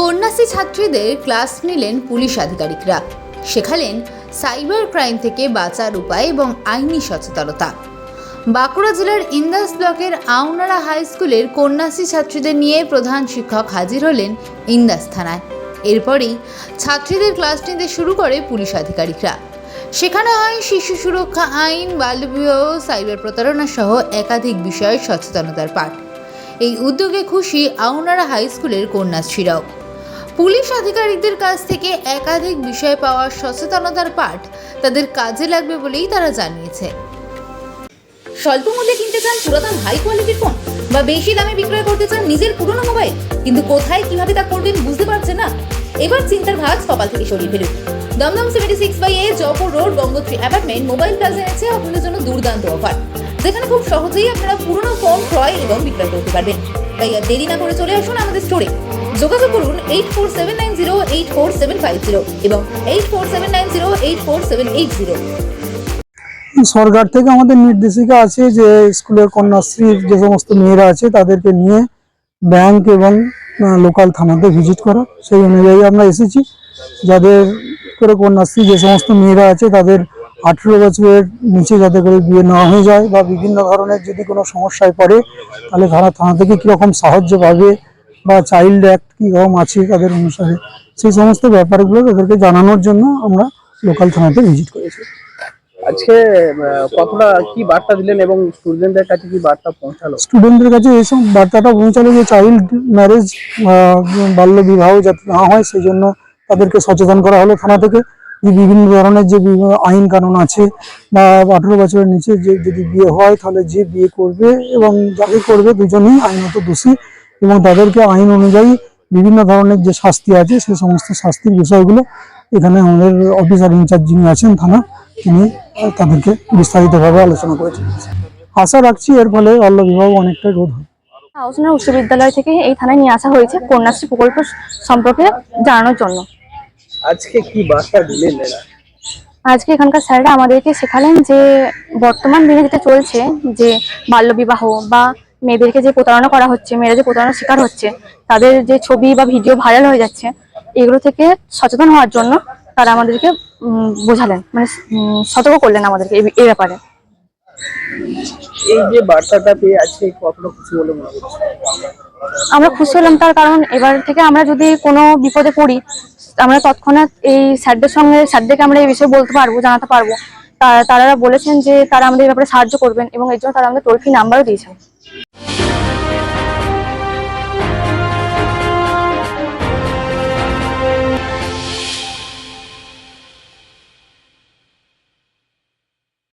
কন্যাশ্রী ছাত্রীদের ক্লাস নিলেন পুলিশ আধিকারিকরা। শেখালেন সাইবার ক্রাইম থেকে বাঁচার উপায় এবং আইনি সচেতনতা। বাঁকুড়া জেলার ইন্দাস ব্লকের আউনারা হাই স্কুলের কন্যাশ্রী ছাত্রীদের নিয়ে প্রধান শিক্ষক হাজির হলেন ইন্দাস থানায়। এরপরেই ছাত্রীদের ক্লাস নিতে শুরু করে পুলিশ আধিকারিকরা। সেখানে হয় শিশু সুরক্ষা আইন বাল্যবিবাহ সাইবার প্রতারণা সহ একাধিক বিষয়ে সচেতনতার পাঠ। এই উদ্যোগে খুশি আউনারা হাই স্কুলের কন্যাশ্রীরাও। পুলিশ আধিকারিকদের কাছ থেকে একাধিক বিষয় পাওয়া সচেতনতার পাঠ তাদের কাজে লাগবে বলেই তারা জানিয়েছে। স্বল্প মূল্যে কিনতে চান পুরাতন হাই কোয়ালিটির ফোন বা বেশি দামে বিক্রয় করতে চান নিজের পুরনো মোবাইল কিন্তু কোথায় কীভাবে তা করবেন বুঝতে পারছেন না? এবার চিন্তার ভাঁজ কপাল থেকে সরিয়ে ফেলুন। Dumdum seventy six by A Jaipur road Gangotri apartment mobile plaza এনেছে আপনাদের জন্য দুর্দান্ত অফার যেখানে খুব সহজেই আপনারা পুরনো ফোন ক্রয় এবং বিক্রয় করতে পারবেন। তাই আর দেরি না করে চলে আসুন আমাদের স্টোরে যোগাযোগ করুন eight four seven nine zero eight four seven five zero এবং eight four seven nine zero eight four seven eight zero সরকার থেকে আমাদের নির্দেশিকা আছে যে স্কুলের কন্যাশ্রীর যে সমস্ত মেয়েরা আছে, তাদেরকে নিয়ে ব্যাংক এবং লোকাল থানাতে ভিজিট করা। সেই অনুযায়ী আমরা এসেছি। যাদের করে কন্যাশ্রী, যে সমস্ত মেয়েরা আছে, তাদের আঠেরো বছরের নিচে যাতে করে বিয়ে না হয়ে যায় বা বিভিন্ন ধরনের যদি কোনো সমস্যায় পড়ে তাহলে তারা থানা থেকে কীরকম সাহায্য পাবে বা চাইল্ড অ্যাক্ট কীরকম আছে তাদের অনুসারে? সেই সমস্ত ব্যাপারগুলো তাদেরকে জানানোর জন্য আমরা লোকাল থানাতে ভিজিট করেছি। আজকে কতটা কি বার্তা দিলেন এবং স্টুডেন্টদের কাছে কি বার্তা পৌঁছালো? স্টুডেন্টদের কাছে এইসব বার্তাটা পৌঁছালো যে চাইল্ড ম্যারেজ বাল্য বিবাহ যাতে না হয় সেই জন্য তাদেরকে সচেতন করা হলো থানা থেকে। বিভিন্ন ধরনের যে আইন কানুন আছে বা আঠেরো বছরের নিচে যে যদি বিয়ে হয়, তাহলে যে বিয়ে করবে এবং যাকে করবে দুজনেই আইনত দোষী এবং তাদেরকে আইন অনুযায়ী বিভিন্ন ধরনের যে শাস্তি আছে সেই সমস্ত শাস্তির বিষয়গুলো এখানে আমাদের অফিসার ইনচার্জ যিনি আছেন থানা, তিনি তাদেরকে বিস্তারিতভাবে আলোচনা করেছেন। আশা রাখছি এর ফলে বাল্য বিবাহ অনেকটা রোধ হয় হাউসনা উচ্চ বিদ্যালয় থেকে এই থানায় নিয়ে আসা হয়েছে, কন্যাশ্রী প্রকল্প সম্পর্কে জানানোর জন্য। আজকে কি বার্তা দিলেন এরা? আজকে এখানকার স্যাররা আমাদেরকে শেখালেন যে বর্তমান দিনে যেটা চলছে যে বাল্যবিবাহ বা মেয়েদেরকে যে প্রতারণা করা হচ্ছে মেয়েরা যে প্রতারণার শিকার হচ্ছে তাদের যে ছবি বা ভিডিও ভাইরাল হয়ে যাচ্ছে এগুলো থেকে সচেতন হওয়ার জন্য তারা আমাদেরকে বোঝালেন মানে সতর্ক করলেন আমাদেরকে এই- এই ব্যাপারে। এই যে বার্তাটা পেয়ে আজকে কতটা খুশি বলে মনে করছে আমরা খুশি হলাম তার কারণ এবার থেকে আমরা যদি কোনো বিপদে পড়ি, আমরা তৎক্ষণাৎ এই স্যারদের সঙ্গে, স্যারদেরকে আমরা এই বিষয়ে বলতে পারব, জানাতে পারব। তারা বলেছেন যে তারা আমাদের ব্যাপারে সাহায্য করবেন এবং এর জন্য তারা আমাদের টোল ফ্রি নাম্বারও দিয়েছেন।